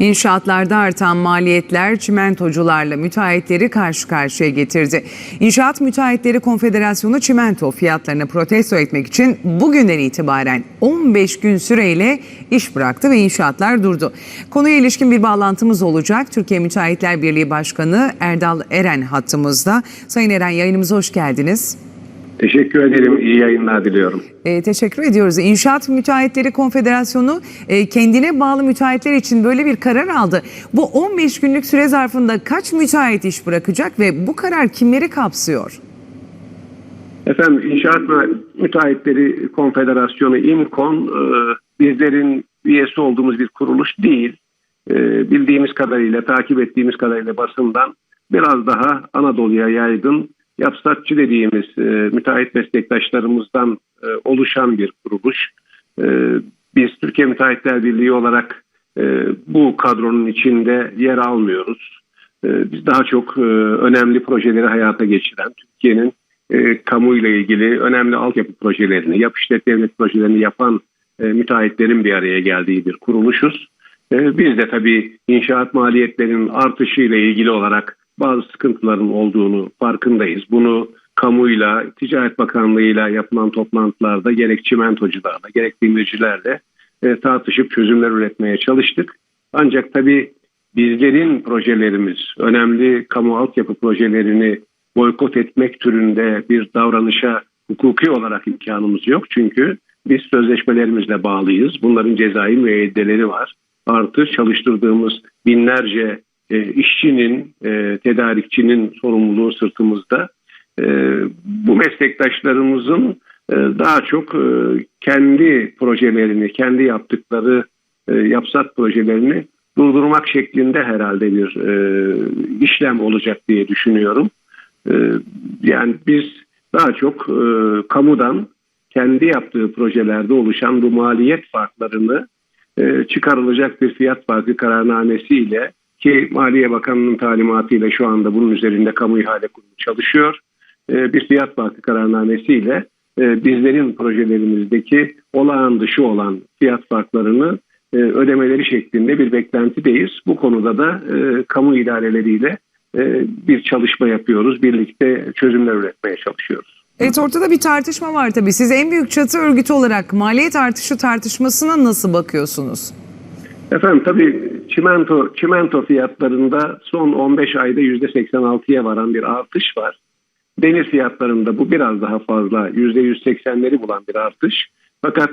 İnşaatlarda artan maliyetler çimentocularla müteahhitleri karşı karşıya getirdi. İnşaat Müteahhitleri Konfederasyonu çimento fiyatlarını protesto etmek için bugünden itibaren 15 gün süreyle iş bıraktı ve inşaatlar durdu. Konuya ilişkin bir bağlantımız olacak. Türkiye Müteahhitler Birliği Başkanı Erdal Eren hattımızda. Sayın Eren yayınımıza hoş geldiniz. Teşekkür ederim. İyi yayınlar diliyorum. E, teşekkür ediyoruz. İnşaat Müteahhitleri Konfederasyonu e, kendine bağlı müteahhitler için böyle bir karar aldı. Bu 15 günlük süre zarfında kaç müteahhit iş bırakacak ve bu karar kimleri kapsıyor? Efendim İnşaat Mü- Müteahhitleri Konfederasyonu İMKON e, bizlerin üyesi olduğumuz bir kuruluş değil. E, bildiğimiz kadarıyla, takip ettiğimiz kadarıyla basından biraz daha Anadolu'ya yaygın yapsatçı dediğimiz e, müteahhit meslektaşlarımızdan e, oluşan bir kuruluş. E, biz Türkiye Müteahhitler Birliği olarak e, bu kadronun içinde yer almıyoruz. E, biz daha çok e, önemli projeleri hayata geçiren, Türkiye'nin e, kamuyla ilgili önemli altyapı projelerini, yap işlet devlet projelerini yapan e, müteahhitlerin bir araya geldiği bir kuruluşuz. E, biz de tabii inşaat maliyetlerinin artışıyla ilgili olarak bazı sıkıntıların olduğunu farkındayız. Bunu kamuyla, Ticaret Bakanlığı'yla yapılan toplantılarda gerek çimentocularla gerek demircilerle e, tartışıp çözümler üretmeye çalıştık. Ancak tabii bizlerin projelerimiz, önemli kamu altyapı projelerini boykot etmek türünde bir davranışa hukuki olarak imkanımız yok. Çünkü biz sözleşmelerimizle bağlıyız. Bunların cezai müeyyideleri var. Artı çalıştırdığımız binlerce e, işçinin, e, tedarikçinin sorumluluğu sırtımızda. E, bu meslektaşlarımızın e, daha çok e, kendi projelerini, kendi yaptıkları e, yapsat projelerini durdurmak şeklinde herhalde bir e, işlem olacak diye düşünüyorum. E, yani biz daha çok e, kamudan kendi yaptığı projelerde oluşan bu maliyet farklarını e, çıkarılacak bir fiyat farkı kararnamesiyle ki Maliye Bakanı'nın talimatıyla şu anda bunun üzerinde kamu ihale kurumu çalışıyor. E, bir fiyat farkı kararnamesiyle e, bizlerin projelerimizdeki olağan dışı olan fiyat farklarını e, ödemeleri şeklinde bir beklentideyiz. Bu konuda da e, kamu idareleriyle bir çalışma yapıyoruz. Birlikte çözümler üretmeye çalışıyoruz. Evet ortada bir tartışma var tabii. Siz en büyük çatı örgütü olarak maliyet artışı tartışmasına nasıl bakıyorsunuz? Efendim tabii çimento, çimento fiyatlarında son 15 ayda %86'ya varan bir artış var. Demir fiyatlarında bu biraz daha fazla %180'leri bulan bir artış. Fakat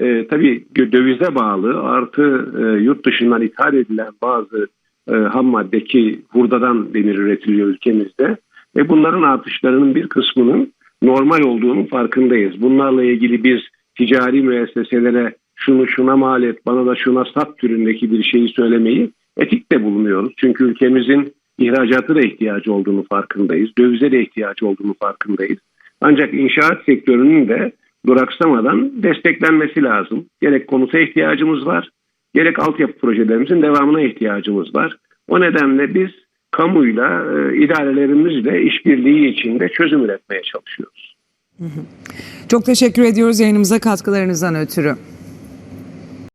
e, tabii dövize bağlı artı e, yurt dışından ithal edilen bazı e, ham madde ki hurdadan demir üretiliyor ülkemizde. Ve bunların artışlarının bir kısmının normal olduğunun farkındayız. Bunlarla ilgili biz ticari müesseselere şunu şuna mal et, bana da şuna sat türündeki bir şeyi söylemeyi etik de bulunuyoruz. Çünkü ülkemizin ihracatı da ihtiyacı olduğunu farkındayız. Dövize de ihtiyacı olduğunu farkındayız. Ancak inşaat sektörünün de duraksamadan desteklenmesi lazım. Gerek konuta ihtiyacımız var, gerek altyapı projelerimizin devamına ihtiyacımız var. O nedenle biz kamuyla, e, idarelerimizle işbirliği içinde çözüm üretmeye çalışıyoruz. Çok teşekkür ediyoruz yayınımıza katkılarınızdan ötürü.